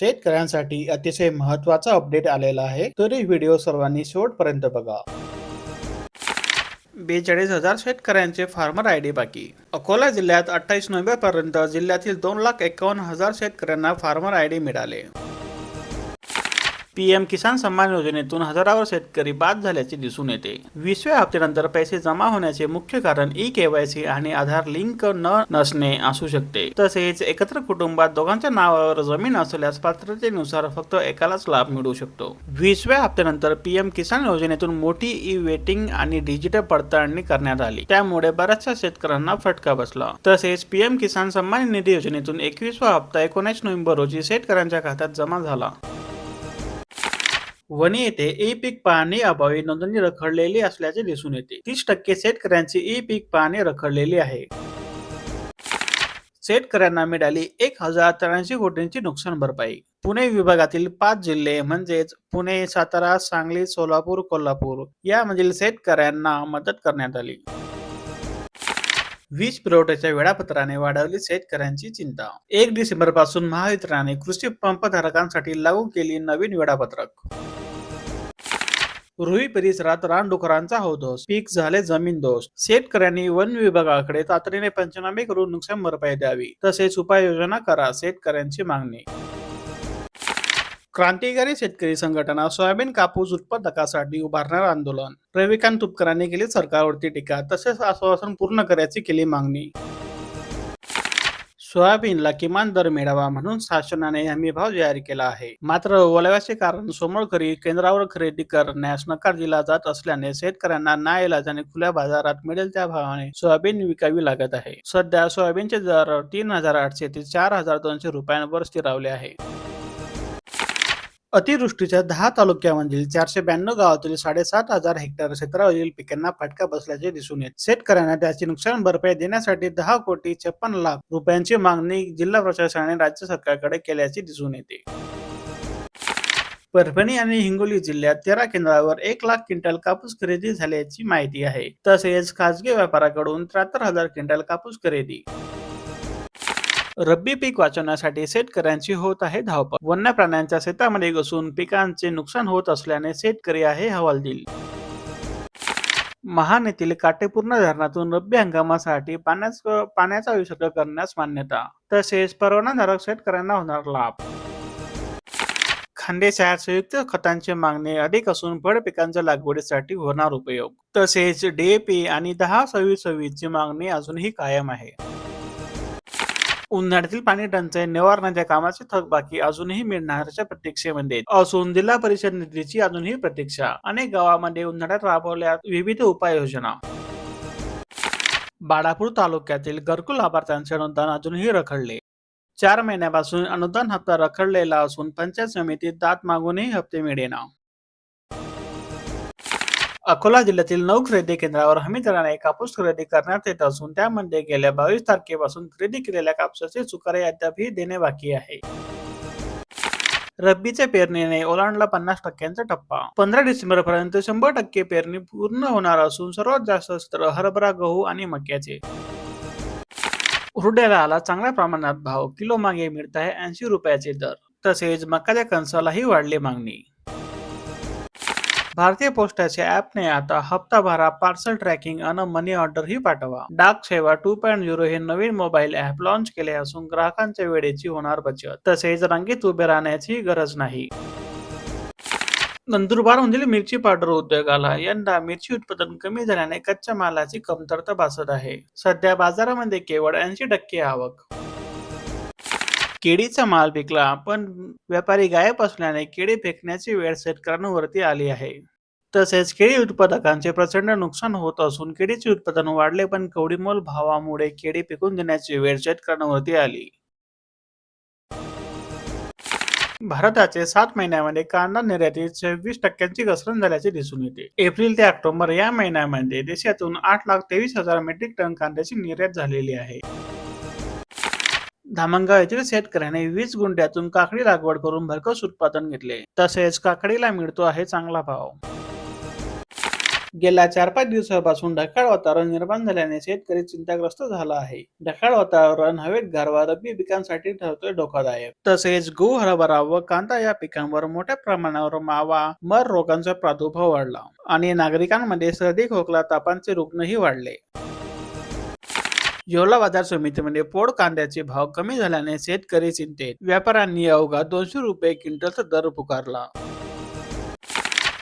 शेतकऱ्यांसाठी अतिशय महत्त्वाचा अपडेट आलेला आहे. तरी व्हिडिओ सर्वांनी शेवटपर्यंत बघा. बेचाळीस हजार शेतकऱ्यांचे फार्मर आय डी बाकी. अकोला जिल्ह्यात अठ्ठावीस नोव्हेंबर पर्यंत जिल्ह्यातील दोन लाख एकावन्न हजार शेतकऱ्यांना फार्मर आय डी मिळाले. पीएम किसान सन्मान योजनेतून हजारावर शेतकरी बाद झाल्याचे दिसून येते. वीसव्या हप्त्यानंतर पैसे जमा होण्याचे मुख्य कारण ई केवायसी आणि आधार लिंक न नसणे असू शकते. तसेच एकत्र कुटुंबात दोघांच्या नावावर जमीन असल्यास पात्रतेनुसार फक्त एकालाच लाभ मिळू शकतो. वीसव्या हप्त्यानंतर पीएम किसान योजनेतून मोठी ई वेटिंग आणि डिजिटल पडताळणी करण्यात आली. त्यामुळे बऱ्याचशा शेतकऱ्यांना फटका बसला. तसेच पीएम किसान सन्मान निधी योजनेतून एकवीसवा हप्ता एकोणीस नोव्हेंबर रोजी शेतकऱ्यांच्या खात्यात जमा झाला. वणी येथे ई पीक पाहणी अभावी नोंदणी रखडलेली असल्याचे दिसून येते. तीस टक्के शेतकऱ्यांची ई पीक पाहणी रखडलेली आहे. शेतकऱ्यांना मिळाली एक हजार त्र्याऐंशी कोटींची नुकसान भरपाई. पुणे विभागातील पाच जिल्हे म्हणजेच पुणे सातारा सांगली सोलापूर कोल्हापूर यामधील शेतकऱ्यांना मदत करण्यात आली. वीज पुरवठ्याच्या वेळापत्राने वाढवली शेतकऱ्यांची चिंता. एक डिसेंबरपासून महावितरणाने कृषी पंपधारकांसाठी लागू केली नवीन वेळापत्रक. रुई परिसरात रानडुकरांचा होतोस पीक झाले जमीन दोष. शेतकऱ्यांनी वन विभागाकडे तातडीने पंचनामे करून नुकसान भरपाई द्यावी तसेच उपाययोजना करा शेतकऱ्यांची मागणी. क्रांतिकारी शेतकरी संघटना सोयाबीन कापूस उत्पादकासाठी उभारणार आंदोलन. रविकांत तुपकरांनी केली सरकारवरती टीका तसेच आश्वासन पूर्ण करायची केली मागणी. सोयाबीनला किमान दर मिळावा म्हणून शासनाने हमी भाव जाहीर केला आहे. मात्र ओलाव्याचे कारण समोर केंद्रावर खरेदी करण्यास नकार दिला जात असल्याने शेतकऱ्यांना नाईलाजाने खुल्या बाजारात मिळेल त्या भावाने सोयाबीन विकावी लागत आहे. सध्या सोयाबीनचे दर तीन हजार आठशे ते चार हजार दोनशे रुपयांवर स्थिरावले आहे. अतिवृष्टीच्या दहा तालुक्यामधील चारशे ब्याण्णव गावातील साडेसात हजार हेक्टर क्षेत्रावरील पिकांना फटका बसल्याचे दिसून येत. शेतकऱ्यांना त्याची नुकसान भरपाई देण्यासाठी दहा कोटी छप्पन लाख रुपयांची मागणी जिल्हा प्रशासनाने राज्य सरकारकडे केल्याचे दिसून येते. परभणी आणि हिंगोली जिल्ह्यात तेरा केंद्रावर एक लाख क्विंटल कापूस खरेदी झाल्याची माहिती आहे. तसेच खासगी व्यापाऱ्याकडून त्र्याहत्तर हजार क्विंटल कापूस खरेदी रब्बी पीक वाचवण्यासाठी शेतकऱ्यांची होत आहे धावपळ. वन्य प्राण्यांच्या शेतामध्ये घुसून पिकांचे नुकसान होत असल्याने शेतकरी आहे हवालदिल महान येथील काटेपूर्ण धरणातून रब्बी हंगामासाठी पाण्याच पाण्याचा विसर्ग करण्यास मान्यता. तसेच परवानाधारक शेतकऱ्यांना होणार लाभ. खांदेशात संयुक्त खतांची मागणी अधिक असून फळ पिकांच्या लागवडीसाठी होणार उपयोग. तसेच डीएपी आणि दहा सव्वीस सव्वीस ची मागणी अजूनही कायम आहे. उन्हाळ्यातील पाणी टंचाई निवारणाच्या कामाची थकबाकी अजूनही मिळणाऱ्याच्या प्रतीक्षेमध्ये असून जिल्हा परिषद निधीची अजूनही प्रतीक्षा. अनेक गावामध्ये उन्हाळ्यात राबवल्या विविध उपाययोजना. बाळापूर तालुक्यातील घरकुल लाभार्थ्यांचे अनुदान अजूनही रखडले. चार महिन्यापासून अनुदान हप्ता रखडलेला असून पंचायत समितीत दात मागूनही हप्ते मिळेना. अकोला जिल्ह्यातील नऊ खरेदी केंद्रावर हमी दराने कापूस खरेदी करण्यात येत असून त्यामध्ये गेल्या बावीस तारखेपासून खरेदी केलेल्या कापसाचे चुकारे अद्यापही देणे बाकी आहे. रब्बीच्या पेरणीने ओलांडला पन्नास टक्क्यांचा टप्पा. पंधरा डिसेंबर पर्यंत शंभर टक्के पेरणी पूर्ण होणार असून सर्वात जास्त सत्र हरभरा गहू आणि मक्याचे. हुरड्याला आला चांगल्या प्रमाणात भाव. किलो मागे मिळत आहे ऐंशी रुपयाचे दर. तसेच मकाच्या कणसालाही वाढली मागणी. भारतीय पोस्टाच्या ऍपने आता हप्ता भरा पार्सल ट्रॅकिंग आणि मनी ऑर्डर ही पाठवा. डाक सेवा टू पॉईंट झिरो हे नवीन मोबाईल ऍप लॉन्च केले असून ग्राहकांच्या वेळेची होणार बचत. तसेच रांगेत उभे राहण्याची गरज नाही. नंदुरबारमधील मिरची पावडर उद्योगाला. यंदा मिरची उत्पादन कमी झाल्याने कच्च्या मालाची कमतरता भासत आहे. सध्या बाजारामध्ये केवळ ऐंशी टक्के आवक. केळीचा माल विकला पण व्यापारी गायब असल्याने केळी फेकण्याची वेळ शेतकऱ्यांवरती आली आहे. तसेच केळी उत्पादकांचे प्रचंड नुकसान होत असून केळीचे उत्पादन वाढले पण कवडीमोल भावामुळे केळी पिकून देण्याची वेळ शेतकऱ्यांवरती आली. भारताचे सात महिन्यामध्ये कांदा निर्यातीत सव्वीस टक्क्यांची घसरण झाल्याचे दिसून येते. एप्रिल ते ऑक्टोबर या महिन्यामध्ये देशातून आठ लाख तेवीस हजार मेट्रिक टन कांद्याची निर्यात झालेली आहे. धामणगाव येथील शेतकऱ्याने वीस गुंठ्यातून काकडी लागवड करून भरघोस उत्पादन घेतले. तसेच काकडीला मिळतो आहे चांगला भाव. गेल्या चार पाच दिवसापासून ढकाळ वातावरण निर्माण झाल्याने शेतकरी चिंताग्रस्त झाला आहे. ढकाळ वातावरण हवेत गारवा रब्बी पिकांसाठी ठरतोय धोकादायक. तसेच गहू हरभरा व कांदा या पिकांवर मोठ्या प्रमाणावर मावा मर रोगांचा प्रादुर्भाव वाढला आणि नागरिकांमध्ये सर्दी खोकला तापांचे रुग्णही वाढले. येवला बाजार समितीमध्ये पोड कांद्याचे भाव कमी झाल्याने शेतकरी चिंतेत. व्यापाऱ्यांनी अवघा दोनशे रुपये क्विंटलचा दर पुकारला.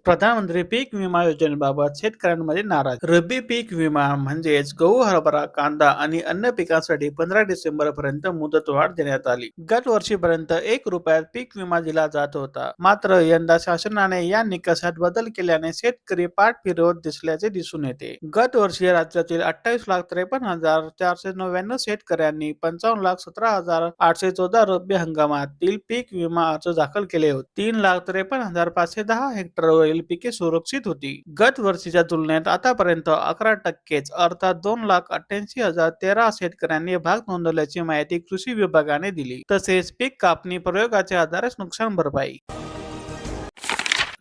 प्रधानमंत्री पीक विमा योजनेबाबत शेतकऱ्यांमध्ये नाराज. रब्बी पीक विमा म्हणजेच गहू हरभरा कांदा आणि अन्य पिकांसाठी पंधरा डिसेंबर पर्यंत मुदतवाढ देण्यात आली. गत वर्षीपर्यंत एक रुपयात पीक विमा दिला जात होता. मात्र यंदा शासनाने या निकषात बदल केल्याने शेतकरी पाठ फिरवत दिसल्याचे दिसून येते. गत वर्षी राज्यातील अठ्ठावीस लाख त्रेपन्न हजार चारशे नव्याण्णव शेतकऱ्यांनी पंचावन्न लाख सतरा हजार आठशे चौदा रब्बी हंगामातील पीक विमा अर्ज दाखल केले होते. तीन लाख त्रेपन्न हजार पाचशे दहा हेक्टरवरील पिके सुरक्षित होती. गत वर्षीच्या तुलनेत आतापर्यंत अकरा टक्केच अर्थात दोन लाख अठ्ठ्याऐंशी हजार तेरा शेतकऱ्यांनी भाग नोंदवल्याची माहिती कृषी विभागाने दिली. तसेच पीक कापणी प्रयोगाच्या आधारेच नुकसान भरपाई.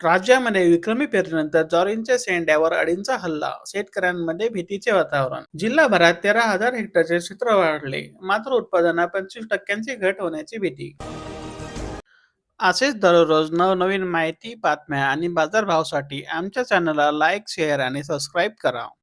राज्यामध्ये विक्रमी पेरणीनंतर ज्वारींच्या शेंड्यावर अडींचा हल्ला शेतकऱ्यांमध्ये भीतीचे वातावरण. जिल्हाभरात तेरा हजार हेक्टरचे क्षेत्र वाढले. मात्र उत्पादनात पंचवीस टक्क्यांची घट होण्याची भीती. असेच दररोज नवनवीन माहिती बातम्या आणि बाजारभावासाठी आमच्या चॅनलला लाईक शेअर आणि सबस्क्राईब करा.